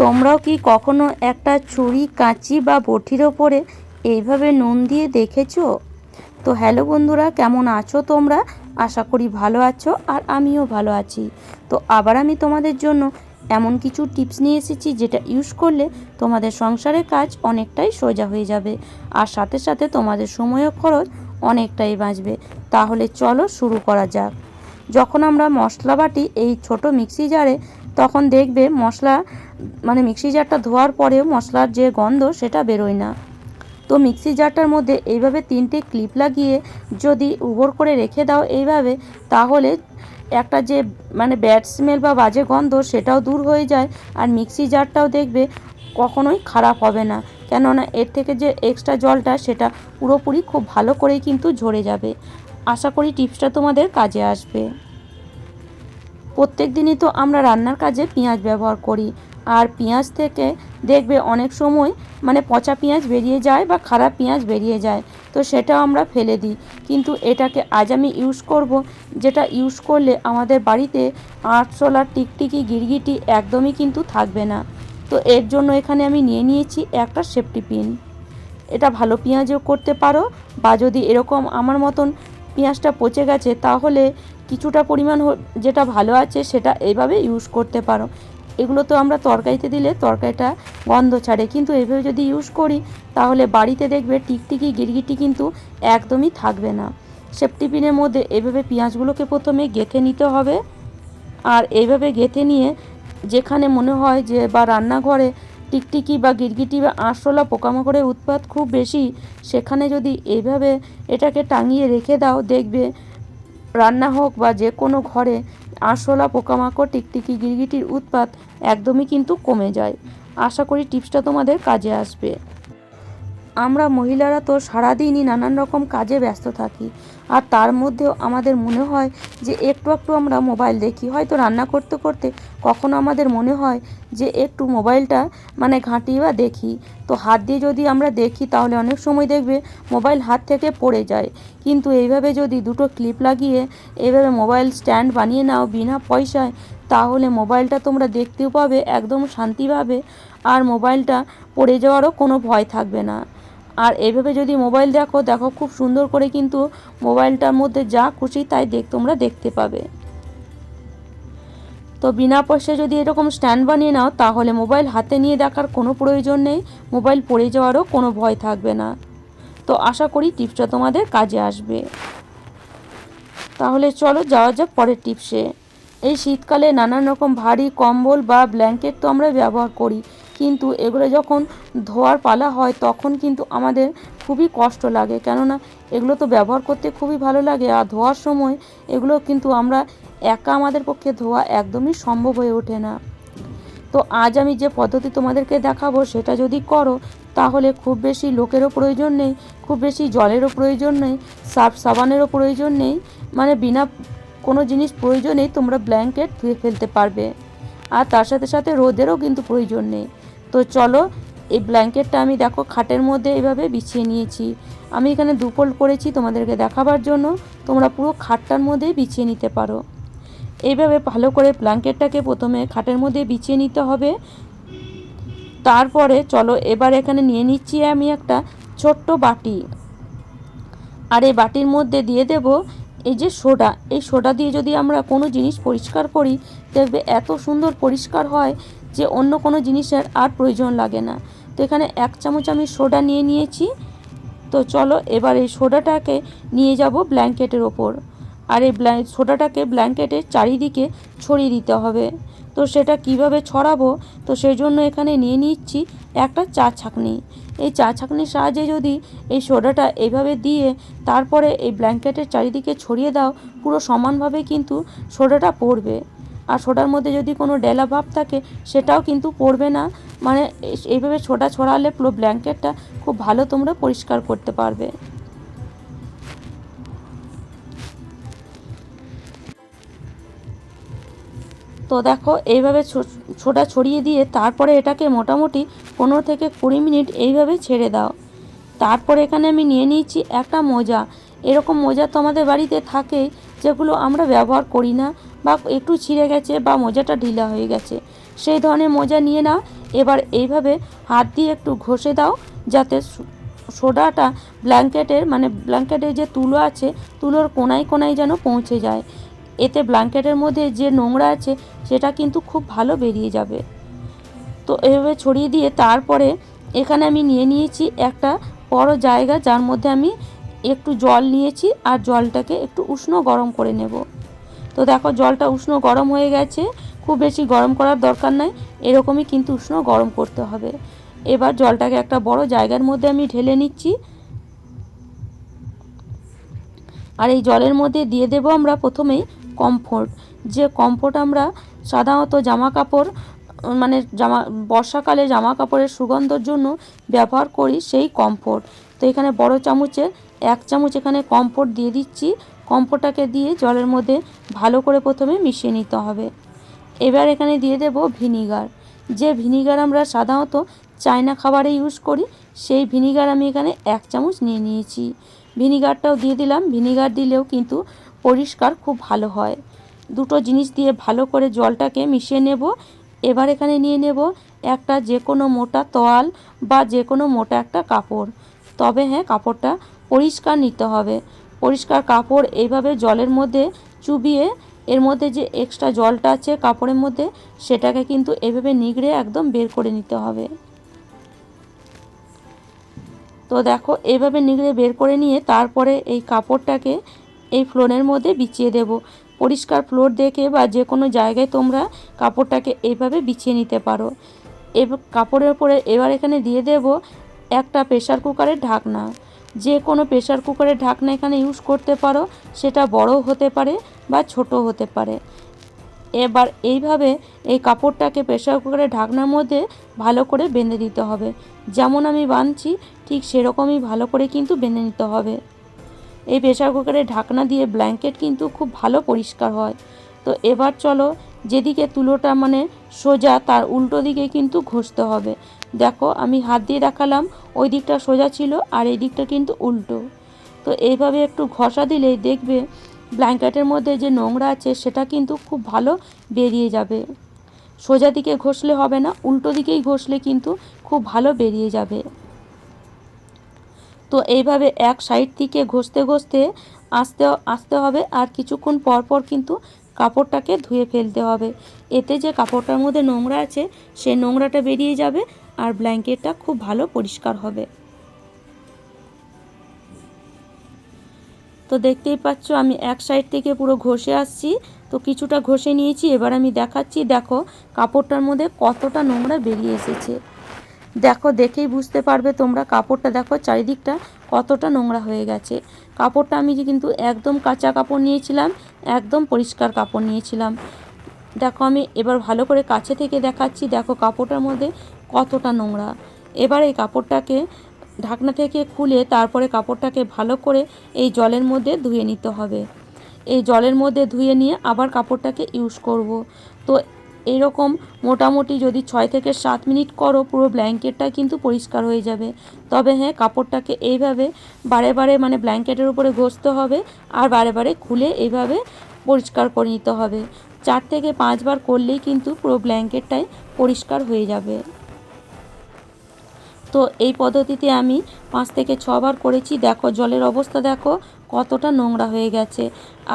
তোমরাও কি কখনো একটা ছুরি কাঁচি বা বটির ওপরে এইভাবে নুন দিয়ে দেখেছ? তো হ্যালো বন্ধুরা, কেমন আছো তোমরা? আশা করি ভালো আছো আর আমিও ভালো আছি। তো আবার আমি তোমাদের জন্য এমন কিছু টিপস নিয়ে এসেছি যেটা ইউজ করলে তোমাদের সংসারের কাজ অনেকটাই সোজা হয়ে যাবে আর সাথে সাথে তোমাদের সময়ও খরচ অনেকটাই বাঁচবে। তাহলে চলো শুরু করা যাক। যখন আমরা মশলা বাটি এই ছোট মিক্সি জারে তখন দেখবে মশলা মানে মিক্সি জারটা ধোয়ার পরেও মশলার যে গন্ধ সেটা বেরোয় না। তো মিক্সি জারটার মধ্যে এইভাবে তিনটে ক্লিপ লাগিয়ে যদি উবর করে রেখে দাও এইভাবে, তাহলে একটা যে মানে ব্যাড স্মেল বা বাজে গন্ধ সেটাও দূর হয়ে যায় আর মিক্সি জারটাও দেখবে কখনোই খারাপ হবে না। কেননা এর থেকে যে এক্সট্রা জলটা সেটা পুরোপুরি খুব ভালো করেই কিন্তু ঝরে যাবে। আশা করি টিপসটা তোমাদের কাজে আসবে। প্রত্যেক দিনই তো আমরা রান্নার কাজে পেঁয়াজ ব্যবহার করি। আর পেঁয়াজ থেকে দেখবে অনেক সময় মানে পচা পেঁয়াজ বেরিয়ে যায় বা খারাপ পেঁয়াজ বেরিয়ে যায়, তো সেটাও আমরা ফেলে দিই। কিন্তু এটাকে আজ আমি ইউজ করব, যেটা ইউজ করলে আমাদের বাড়িতে আটশোলা টিকটিকি, গিরগিটি একদমই কিন্তু থাকবে না। তো এর জন্য এখানে আমি নিয়ে নিয়েছি একটা সেফটি পিন এটা ভালো পেঁয়াজও করতে পারো, বা যদি এরকম আমার মতন পেঁয়াজটা পচে গেছে, তাহলে কিছুটা পরিমাণ যেটা ভালো আছে সেটা এইভাবে ইউজ করতে পারো। এগুলো তো আমরা তরকারিতে দিলে তরকারিটা গন্ধ ছাড়ে। কিন্তু এইভাবে যদি ইউজ করি, তাহলে বাড়িতে দেখবে টিকটিকি, গিরগিটি কিন্তু একদমই থাকবে না। সেফটি পিনের মধ্যে এভাবে পেঁয়াজগুলোকে প্রথমে গেঁথে নিতে হবে। আর এইভাবে গেঁথে নিয়ে যেখানে মনে হয় যে বা রান্নাঘরে টিকটিকি বা গিরগিটি বা আরশোলা পোকামাকড়ের উৎপাত খুব বেশি, সেখানে যদি এইভাবে এটাকে টাঙিয়ে রেখে দাও, দেখবে রান্না হোক বা যে কোনো ঘরে আরশোলা, পোকামাকড়, টিকটিকি, গিরগিটির উৎপাত একদমই কিন্তু কমে যায়। আশা করি টিপসটা তোমাদের কাজে আসবে। আমরা মহিলারা তো সারাদিনই নানান রকম কাজে ব্যস্ত থাকি। আর তার মধ্যেও আমাদের মনে হয় যে একটু একটু আমরা মোবাইল দেখি। হয়তো রান্না করতে করতে কখনো আমাদের মনে হয় যে একটু মোবাইলটা মানে ঘাঁটি বা দেখি। তো হাত দিয়ে যদি আমরা দেখি, তাহলে অনেক সময় দেখবে মোবাইল হাত থেকে পড়ে যায়। কিন্তু এইভাবে যদি দুটো ক্লিপ লাগিয়ে এইভাবে মোবাইল স্ট্যান্ড বানিয়ে নাও বিনা পয়সায়, তাহলে মোবাইলটা তোমরা দেখতেও পাবে, একদম শান্তিভাবে। আর মোবাইলটা পড়ে যাওয়ারও কোনো ভয় থাকবে না। আর এইভাবে যদি মোবাইল দেখো দেখো খুব সুন্দর করে কিন্তু মোবাইলটার মধ্যে যা খুশি তাই দেখ তোমরা দেখতে পাবে। তো বিনা পয়সায় যদি এরকম স্ট্যান্ড বানিয়ে নাও, তাহলে মোবাইল হাতে নিয়ে দেখার কোনো প্রয়োজন নেই। মোবাইল পড়ে যাওয়ারও কোনো ভয় থাকবে না। তো আশা করি টিপসটা তোমাদের কাজে আসবে। তাহলে চলো যাওয়া যাক পরের টিপসে। এই শীতকালে নানান রকম ভারী কম্বল বা ব্ল্যাঙ্কেট তো আমরা ব্যবহার করি। কিন্তু এগুলো যখন ধোয়ার পালা হয়, তখন কিন্তু আমাদের খুবই কষ্ট লাগে। কেননা এগুলো তো ব্যবহার করতে খুবই ভালো লাগে আর ধোয়ার সময় এগুলো কিন্তু আমরা একা আমাদের পক্ষে ধোয়া একদমই সম্ভব হয়ে ওঠে না। তো আজ আমি যে পদ্ধতি তোমাদেরকে দেখাবো, সেটা যদি করো, তাহলে খুব বেশি লোকেরও প্রয়োজন নেই, খুব বেশি জলেরও প্রয়োজন নেই সার্ফ সাবানেরও প্রয়োজন নেই। মানে বিনা কোনো জিনিস প্রয়োজনেই তোমরা ব্ল্যাঙ্কেট ধুয়ে ফেলতে পারবে। আর তার সাথে সাথে রোদেরও কিন্তু প্রয়োজন নেই। তো চলো, এই ব্ল্যাঙ্কেটটা আমি দেখো খাটের মধ্যে এভাবে বিছিয়ে নিয়েছি। আমি এখানে দুপোল করেছি তোমাদেরকে দেখাবার জন্য। তোমরা পুরো খাটটার মধ্যেই বিছিয়ে নিতে পারো। এইভাবে ভালো করে ব্ল্যাঙ্কেটটাকে প্রথমে খাটের মধ্যে বিছিয়ে নিতে হবে। তারপরে চলো, এবার এখানে নিয়ে নিচ্ছি আমি একটা ছোট্ট বাটি। আর এই বাটির মধ্যে দিয়ে দেব এই যে সোডা, এই সোডা দিয়ে যদি আমরা কোনো জিনিস পরিষ্কার করি, দেখবে এত সুন্দর পরিষ্কার হয় যে অন্য কোনো জিনিসের আর প্রয়োজন লাগে না। তো এখানে এক চামচ আমি সোডা নিয়ে নিয়েছি। তো চলো এবার এই সোডাটাকে নিয়ে যাব ব্ল্যাঙ্কেটের ওপর। আর এই সোডাটাকে ব্ল্যাঙ্কেটের চারিদিকে ছড়িয়ে দিতে হবে। তো সেটা কীভাবে ছড়াবো? তো সেই জন্য এখানে নিয়ে নিচ্ছি একটা চা ছাঁকনি এই চা ছাঁকনির সাহায্যে যদি এই সোডাটা এইভাবে দিয়ে তারপরে এই ব্ল্যাঙ্কেটের চারিদিকে ছড়িয়ে দাও, পুরো সমানভাবে কিন্তু সোডাটা পড়বে। আর সোডার মধ্যে যদি কোনো ডেলা ভাব থাকে, সেটাও কিন্তু পড়বে না। মানে এইভাবে সোডা ছড়ালে পুরো ব্ল্যাঙ্কেটটা খুব ভালো তোমরা পরিষ্কার করতে পারবে। তো দেখো, এইভাবে ছোটা ছড়িয়ে দিয়ে তারপরে এটাকে মোটামুটি পনেরো থেকে কুড়ি মিনিট এইভাবে ছেড়ে দাও। তারপরে এখানে আমি নিয়ে নিয়েছি একটা মোজা। এরকম মোজা তো আমাদের বাড়িতে থাকেই যেগুলো আমরা ব্যবহার করি না বা একটু ছিঁড়ে গেছে বা মোজাটা ঢিলা হয়ে গেছে। সেই ধরনের মোজা নিয়ে নাও। এবার এইভাবে হাত দিয়ে একটু ঘষে দাও, যাতে সোডাটা ব্ল্যাঙ্কেটের মানে ব্ল্যাঙ্কেটের যে তুলো আছে, তুলোর কোনায় কোনায় যেন পৌঁছে যায়। এতে ব্ল্যাঙ্কেটের মধ্যে যে নোংরা আছে, সেটা কিন্তু খুব ভালো বেরিয়ে যাবে। তো এভাবে ছড়িয়ে দিয়ে তারপরে এখানে আমি নিয়ে নিয়েছি একটা বড় জায়গা, যার মধ্যে আমি একটু জল নিয়েছি আর জলটাকে একটু উষ্ণ গরম করে নেব। তো দেখো, জলটা উষ্ণ গরম হয়ে গেছে, খুব বেশি গরম করার দরকার নাই, এরকমই কিন্তু উষ্ণ গরম করতে হবে। এবার জলটাকে একটা বড় জায়গার মধ্যে আমি ঢেলে নিচ্ছি। আর এই জলের মধ্যে দিয়ে দেবো আমরা প্রথমেই কমফোর্ট যে কমফোর্ট আমরা সাধারণত জামা কাপড় মানে জামা, বর্ষাকালে জামা কাপড়ের সুগন্ধর জন্য ব্যবহার করি সেই কমফোর্ট তো এখানে বড় চামচের এক চামচ এখানে কমফোর্ট দিয়ে দিচ্ছি। কমফোর্টটাকে দিয়ে জলের মধ্যে ভালো করে প্রথমে মিশিয়ে নিতে হবে। এবার এখানে দিয়ে দেব ভিনিগার যে ভিনিগার আমরা সাধারণত চায়না খাবারে ইউজ করি, সেই ভিনিগার আমি এখানে এক চামচ নিয়ে নিয়েছি। ভিনিগারটাও দিয়ে দিলাম। ভিনিগার দিলেও কিন্তু পরিষ্কার, খুব ভালো হয়। দুটো জিনিস দিয়ে ভালো করে জলটাকে মিশিয়ে নেব। এবার এখানে নিয়ে নেব একটা যে কোনো মোটা তোয়াল বা যে কোনো মোটা একটা কাপড়। তবে হ্যাঁ কাপড়টা পরিষ্কার নিতে হবে। পরিষ্কার কাপড় এইভাবে জলের মধ্যে চুবিয়ে, এর মধ্যে যে এক্সট্রা জলটা আছে কাপড়ের মধ্যে, সেটাকে কিন্তু এভাবে নিগড়ে একদম বের করে নিতে হবে। তো দেখো, এভাবে নিগড়ে বের করে নিয়ে তারপরে এই কাপড়টাকে এই ফ্লোরের মধ্যে বিছিয়ে দেব। পরিষ্কার ফ্লোর দেখে বা যে কোনো জায়গায় তোমরা কাপড়টাকে এইভাবে বিছিয়ে নিতে পারো। এবার কাপড়ের উপরে এবার এখানে দিয়ে দেব একটা প্রেশার কুকারের ঢাকনা। যে কোনো প্রেশার কুকারের ঢাকনা এখানে ইউজ করতে পারো, সেটা বড় হতে পারে বা ছোট হতে পারে। এবার এইভাবে এই কাপড়টাকে প্রেশার কুকারের ঢাকনার মধ্যে ভালো করে বেঁধে দিতে হবে। যেমন আমি বাঁধছি ঠিক সেরকমই ভালো করে কিন্তু বেঁধে নিতে হবে। এই প্রেশার কুকারের ঢাকনা দিয়ে ব্ল্যাঙ্কেট কিন্তু খুব ভালো পরিষ্কার হয়। তো এবার চলো যেদিকে তুলোটা মানে সোজা তার উল্টো দিকে কিন্তু ঘষতে হবে। দেখো আমি হাত দিয়ে দেখালাম, ওই দিকটা সোজা ছিল আর এই দিকটা কিন্তু উল্টো। তো এইভাবে একটু ঘষা দিলেই দেখবে ব্ল্যাঙ্কেটের মধ্যে যে নোংরা আছে সেটা কিন্তু খুব ভালো বেরিয়ে যাবে। সোজা দিকে ঘষলে হবে না, উল্টো দিকেই ঘষলে কিন্তু খুব ভালো বেরিয়ে যাবে। তো এইভাবে এক সাইড থেকে ঘষতে ঘষতে আসতে আসতে হবে আর কিছুক্ষণ পর পর কিন্তু কাপড়টাকে ধুয়ে ফেলতে হবে। এতে যে কাপড়টার মধ্যে নোংরা আছে সেই নোংরাটা বেরিয়ে যাবে আর ব্ল্যাঙ্কেটটা খুব ভালো পরিষ্কার হবে। তো দেখতেই পাচ্ছ আমি এক সাইড থেকে পুরো ঘষে আসছি। তো কিছুটা ঘষে নিয়েছি, এবার আমি দেখাচ্ছি, দেখো কাপড়টার মধ্যে কতটা নোংরা বেরিয়ে এসেছে। দেখো, দেখেই বুঝতে পারবে তোমরা কাপড়টা। দেখো, চারিদিকটা কতটা নোংরা হয়ে গেছে। কাপড়টা আমি যে কিন্তু একদম কাঁচা কাপড় নিয়েছিলাম, একদম পরিষ্কার কাপড় নিয়েছিলাম। দেখো, আমি এবার ভালো করে কাছে থেকে দেখাচ্ছি, দেখো কাপড়টার মধ্যে কতটা নোংরা। এবার এই কাপড়টাকে ঢাকনা থেকে খুলে তারপরে কাপড়টাকে ভালো করে এই জলের মধ্যে ধুয়ে নিতে হবে। এই জলের মধ্যে ধুয়ে নিয়ে আবার কাপড়টাকে ইউজ করব। তো এইরকম মোটামুটি যদি ছয় থেকে সাত মিনিট করো, পুরো ব্ল্যাঙ্কেটটা কিন্তু পরিষ্কার হয়ে যাবে। তবে হ্যাঁ কাপড়টাকে এইভাবে বারে বারে মানে ব্ল্যাঙ্কেটের উপরে ঘষতে হবে আর বারে বারে খুলে এইভাবে পরিষ্কার করে নিতে হবে। চার থেকে পাঁচবার করলেই কিন্তু পুরো ব্ল্যাঙ্কেটটাই পরিষ্কার হয়ে যাবে। তো এই পদ্ধতিতে আমি পাঁচ থেকে ছবার করেছি। দেখো, জলের অবস্থা দেখো, কতটা নোংরা হয়ে গেছে।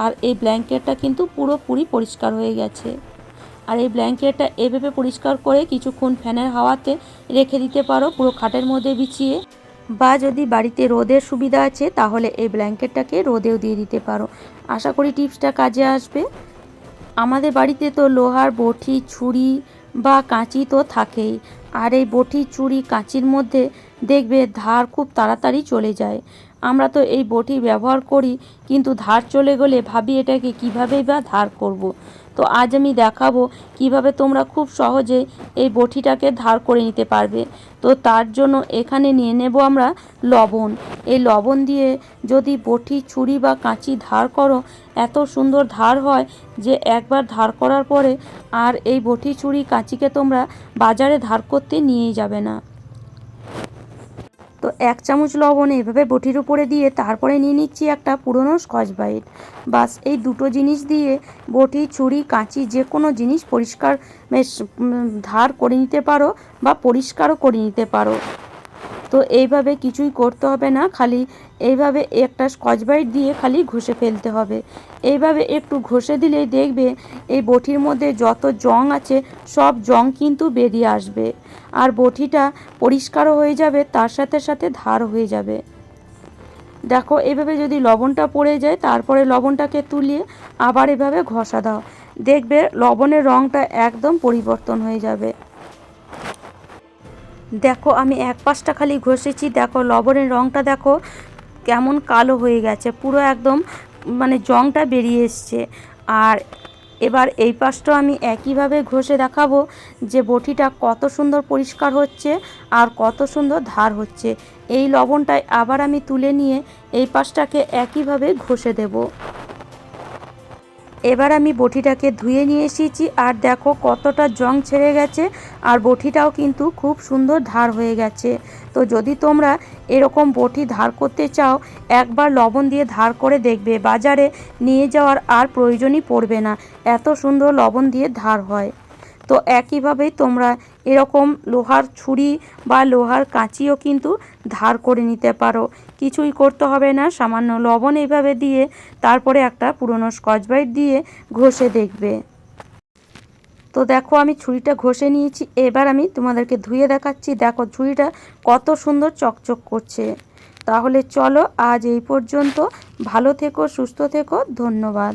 আর এই ব্ল্যাঙ্কেটটা কিন্তু পুরোপুরি পরিষ্কার হয়ে গেছে। আর এই ব্ল্যাঙ্কেটটা এভাবে পরিষ্কার করে কিছুক্ষণ ফ্যানের হাওয়াতে রেখে দিতে পারো, পুরো খাটের মধ্যে বিছিয়ে। বা যদি বাড়িতে রোদের সুবিধা আছে, তাহলে এই ব্ল্যাঙ্কেটটাকে রোদেও দিয়ে দিতে পারো। আশা করি টিপসটা কাজে আসবে। আমাদের বাড়িতে তো লোহার বটি, ছুরি বা কাঁচি তো থাকেই। আর এই বটি, ছুরি, কাঁচির মধ্যে দেখবে ধার খুব তাড়াতাড়ি চলে যায়। আমরা তো এই বটি ব্যবহার করি, কিন্তু ধার চলে গেলে ভাবি এটাকে কীভাবেই বা ধার করব। তো আজ আমি দেখাবো কীভাবে তোমরা খুব সহজে এই বটিটাকে ধার করে নিতে পারবে। তো তার জন্য এখানে নিয়ে নেব আমরা লবণ। এই লবণ দিয়ে যদি বটি ছুরি বা কাঁচি ধার করো, এত সুন্দর ধার হয় যে একবার ধার করার পরে আর এই বটি ছুরি, কাঁচিকে তোমরা বাজারে ধার করতে নিয়েই যাবে না। তো এক চামচ লবণ এভাবে বটির উপরে দিয়ে তারপরে নিয়ে নিচ্ছি একটা পুরনো স্কচ বাইট বাস এই দুটো জিনিস দিয়ে বটি, ছুরি, কাঁচি যে কোনো জিনিস পরিষ্কার ধার করে নিতে পারো বা পরিষ্কারও করে নিতে পারো। তো এইভাবে কিছুই করতে হবে না, খালি এইভাবে একটা স্কচ ব্রাইট দিয়ে খালি ঘষে ফেলতে হবে। এইভাবে একটু ঘষে দিলেই দেখবে এই বটির মধ্যে যত জং আছে, সব জং কিন্তু বেরিয়ে আসবে। আর বটিটা পরিষ্কারও হয়ে যাবে, তার সাথে সাথে ধার হয়ে যাবে। দেখো, এভাবে যদি লবণটা পড়ে যায়, তারপরে লবণটাকে তুলিয়ে আবার এভাবে ঘষা দাও। দেখবে লবণের রঙটা একদম পরিবর্তন হয়ে যাবে। দেখো, আমি এক পাশটা খালি ঘষেছি। দেখো, লবণের রঙটা দেখো কেমন কালো হয়ে গেছে। পুরো একদম মানে জংটা বেরিয়ে এসছে। আর এবার এই পাশটাও আমি একইভাবে ঘষে দেখাবো যে বটিটা কত সুন্দর পরিষ্কার হচ্ছে আর কত সুন্দর ধার হচ্ছে। এই লবণটাই আবার আমি তুলে নিয়ে এই পাশটাকে একইভাবে ঘষে দেবো। এবার আমি বটিটাকে ধুয়ে নিয়ে এসেছি, আর দেখো কতটা জং ছেড়ে গেছে, আর বটিটাও কিন্তু খুব সুন্দর ধার হয়ে গেছে। তো যদি তোমরা এরকম বটি ধার করতে চাও, একবার লবণ দিয়ে ধার করে দেখবে, বাজারে নিয়ে যাওয়ার আর প্রয়োজনই পড়বে না, এত সুন্দর লবণ দিয়ে ধার হয়। তো একইভাবেই তোমরা এরকম লোহার ছুরি বা লোহার কাঁচিও কিন্তু ধার করে নিতে পারো। কিছুই করতে হবে না, সামান্য লবণ এইভাবে দিয়ে তারপরে একটা পুরনো স্কচ ব্রাইট দিয়ে ঘষে দেখবে। তো দেখো আমি ছুরিটা ঘষে নিয়েছি, এবার আমি তোমাদেরকে ধুয়ে দেখাচ্ছি। দেখো ছুরিটা কত সুন্দর চকচক করছে। তাহলে চলো আজ এই পর্যন্ত। ভালো থেকো, সুস্থ থেকো, ধন্যবাদ।